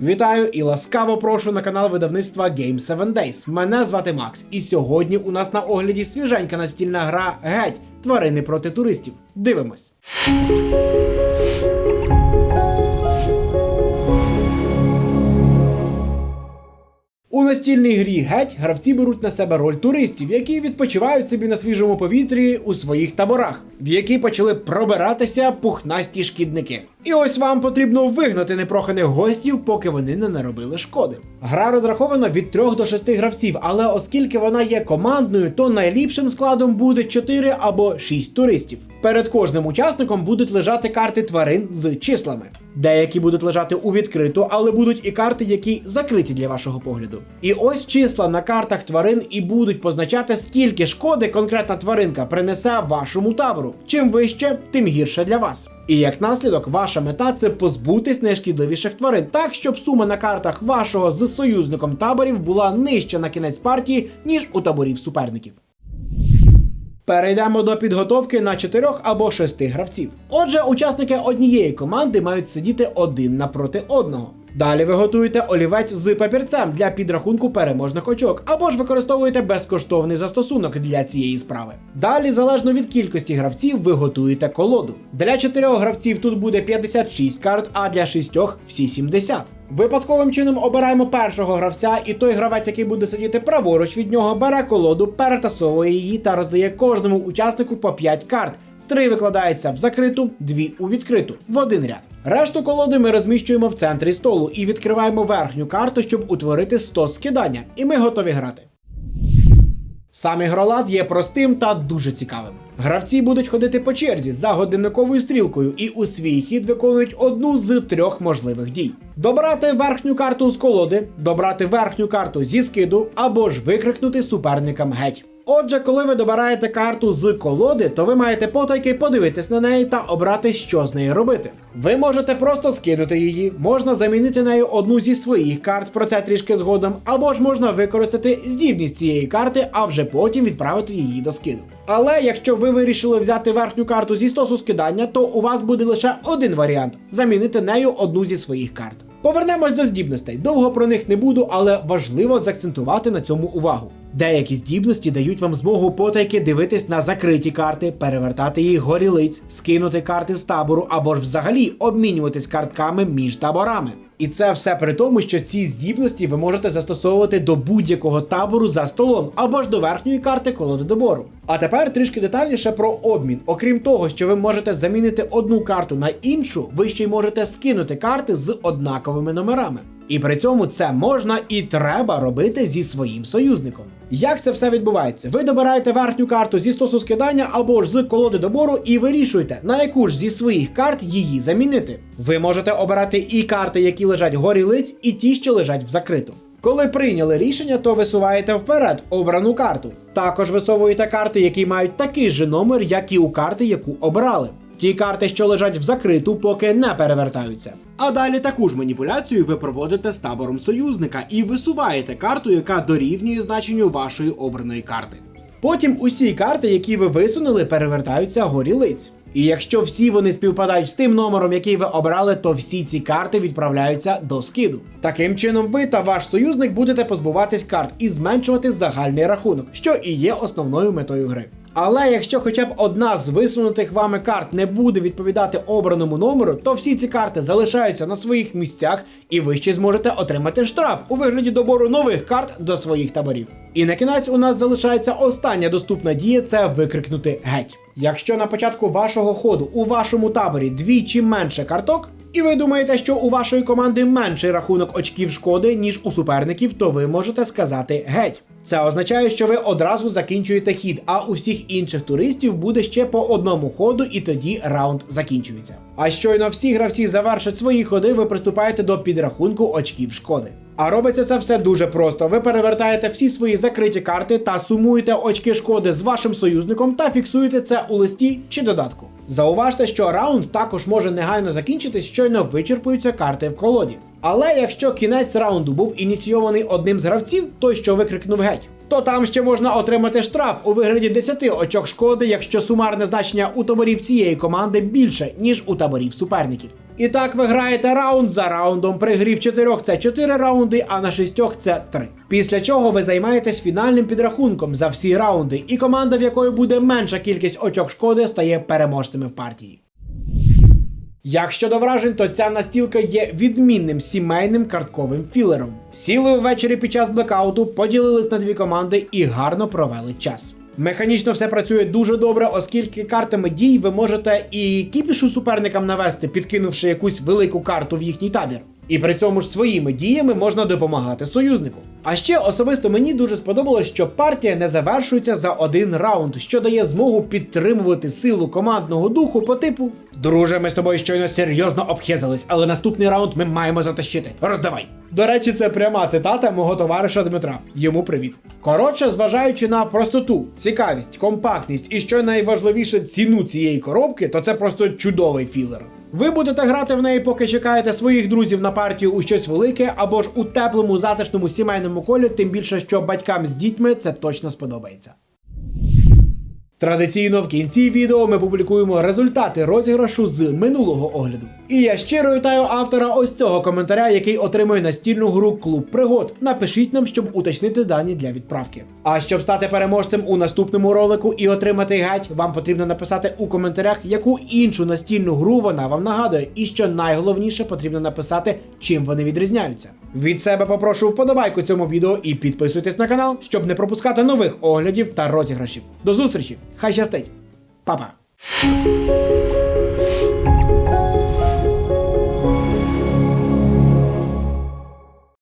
Вітаю і ласкаво прошу на канал видавництва Game 7 Days. Мене звати Макс, і сьогодні у нас на огляді свіженька настільна гра Геть тварини проти туристів. Дивимось. У настільній грі геть гравці беруть на себе роль туристів, які відпочивають собі на свіжому повітрі у своїх таборах, в які почали пробиратися пухнасті шкідники. І ось вам потрібно вигнати непроханих гостів, поки вони не наробили шкоди. Гра розрахована від 3 до 6 гравців, але оскільки вона є командною, то найліпшим складом буде 4 або 6 туристів. Перед кожним учасником будуть лежати карти тварин з числами. Деякі будуть лежати у відкриту, але будуть і карти, які закриті для вашого погляду. І ось числа на картах тварин і будуть позначати, скільки шкоди конкретна тваринка принесе вашому табору. Чим вище, тим гірше для вас. І як наслідок, ваша мета це позбутись найшкідливіших тварин, так щоб сума на картах вашого з союзником таборів була нижча на кінець партії, ніж у таборів суперників. Перейдемо до підготовки на 4 або 6 гравців. Отже, учасники однієї команди мають сидіти один напроти одного. Далі ви готуєте олівець з папірцем для підрахунку переможних очок, або ж використовуєте безкоштовний застосунок для цієї справи. Далі, залежно від кількості гравців, ви готуєте колоду. Для 4 гравців тут буде 56 карт, а для 6 всі 70. Випадковим чином обираємо першого гравця, і той гравець, який буде сидіти праворуч від нього, бере колоду, перетасовує її та роздає кожному учаснику по 5 карт. Три викладаються в закриту, дві у відкриту, в один ряд. Решту колоди ми розміщуємо в центрі столу і відкриваємо верхню карту, щоб утворити 100 скидання. І ми готові грати. Сам ігролад є простим та дуже цікавим. Гравці будуть ходити по черзі за годинниковою стрілкою і у свій хід виконують одну з трьох можливих дій: добрати верхню карту з колоди, добрати верхню карту зі скиду або ж викрикнути суперникам геть. Отже, коли ви добираєте карту з колоди, то ви маєте потайки подивитись на неї та обрати, що з нею робити. Ви можете просто скинути її, можна замінити нею одну зі своїх карт, про це трішки згодом, або ж можна використати здібність цієї карти, а вже потім відправити її до скиду. Але якщо ви вирішили взяти верхню карту зі стосу скидання, то у вас буде лише один варіант замінити нею одну зі своїх карт. Повернемось до здібностей. Довго про них не буду, але важливо заакцентувати на цьому увагу. Деякі здібності дають вам змогу потайки дивитись на закриті карти, перевертати їх горілиць, скинути карти з табору або ж взагалі обмінюватись картками між таборами. І це все при тому, що ці здібності ви можете застосовувати до будь-якого табору за столом або ж до верхньої карти колоди добору. А тепер трішки детальніше про обмін. Окрім того, що ви можете замінити одну карту на іншу, ви ще й можете скинути карти з однаковими номерами. І при цьому це можна і треба робити зі своїм союзником. Як це все відбувається? Ви добираєте верхню карту зі стосу скидання або ж з колоди добору і вирішуєте, на яку ж зі своїх карт її замінити. Ви можете обирати і карти, які лежать горі лиць, і ті, що лежать в закриту. Коли прийняли рішення, то висуваєте вперед обрану карту. Також висовуєте карти, які мають такий же номер, як і у карти, яку обрали. Ті карти, що лежать в закриту, поки не перевертаються. А далі таку ж маніпуляцію ви проводите з табором союзника і висуваєте карту, яка дорівнює значенню вашої обраної карти. Потім усі карти, які ви висунули, перевертаються горі лиць. І якщо всі вони співпадають з тим номером, який ви обрали, то всі ці карти відправляються до скиду. Таким чином, ви та ваш союзник будете позбуватись карт і зменшувати загальний рахунок, що і є основною метою гри. Але якщо хоча б одна з висунутих вами карт не буде відповідати обраному номеру, то всі ці карти залишаються на своїх місцях, і ви ще зможете отримати штраф у вигляді добору нових карт до своїх таборів. І на кінець у нас залишається остання доступна дія це викрикнути геть. Якщо на початку вашого ходу у вашому таборі двічі менше карток, і ви думаєте, що у вашої команди менший рахунок очків шкоди, ніж у суперників, то ви можете сказати геть. Це означає, що ви одразу закінчуєте хід, а у всіх інших туристів буде ще по одному ходу, і тоді раунд закінчується. А щойно всі гравці завершать свої ходи, ви приступаєте до підрахунку очків шкоди. А робиться це все дуже просто. Ви перевертаєте всі свої закриті карти та сумуєте очки шкоди з вашим союзником та фіксуєте це у листі чи додатку. Зауважте, що раунд також може негайно закінчитись, щойно вичерпуються карти в колоді. Але якщо кінець раунду був ініційований одним з гравців, той що викрикнув геть, то там ще можна отримати штраф у вигляді 10 очок шкоди, якщо сумарне значення у таборів цієї команди більше, ніж у таборів суперників. І так ви граєте раунд за раундом. При грі в 4 це 4 раунди, а на 6 це 3. Після чого ви займаєтесь фінальним підрахунком за всі раунди, і команда, в якої буде менша кількість очок шкоди, стає переможцями в партії. Як щодо вражень, то ця настілка є відмінним сімейним картковим філером. Сіли ввечері під час блекауту, поділились на дві команди і гарно провели час. Механічно все працює дуже добре, оскільки картами дій ви можете і кіпішу суперникам навести, підкинувши якусь велику карту в їхній табір. І при цьому ж своїми діями можна допомагати союзнику. А ще особисто мені дуже сподобалось, що партія не завершується за один раунд, що дає змогу підтримувати силу командного духу по типу Друже, ми з тобою щойно серйозно обхезались, але наступний раунд ми маємо затащити. Роздавай. До речі, це пряма цитата мого товариша Дмитра. Йому привіт. Коротше, зважаючи на простоту, цікавість, компактність і що найважливіше ціну цієї коробки, то це просто чудовий філер. Ви будете грати в неї, поки чекаєте своїх друзів на партію у щось велике, або ж у теплому, затишному сімейному колі, тим більше, що батькам з дітьми це точно сподобається. Традиційно в кінці відео ми публікуємо результати розіграшу з минулого огляду. І я щиро вітаю автора ось цього коментаря, який отримує настільну гру Клуб пригод. Напишіть нам, щоб уточнити дані для відправки. А щоб стати переможцем у наступному ролику і отримати гать, вам потрібно написати у коментарях, яку іншу настільну гру вона вам нагадує, і що найголовніше потрібно написати, чим вони відрізняються. Від себе попрошу вподобайку цьому відео і підписуйтесь на канал, щоб не пропускати нових оглядів та розіграшів. До зустрічі! Хай щастить! Па-па!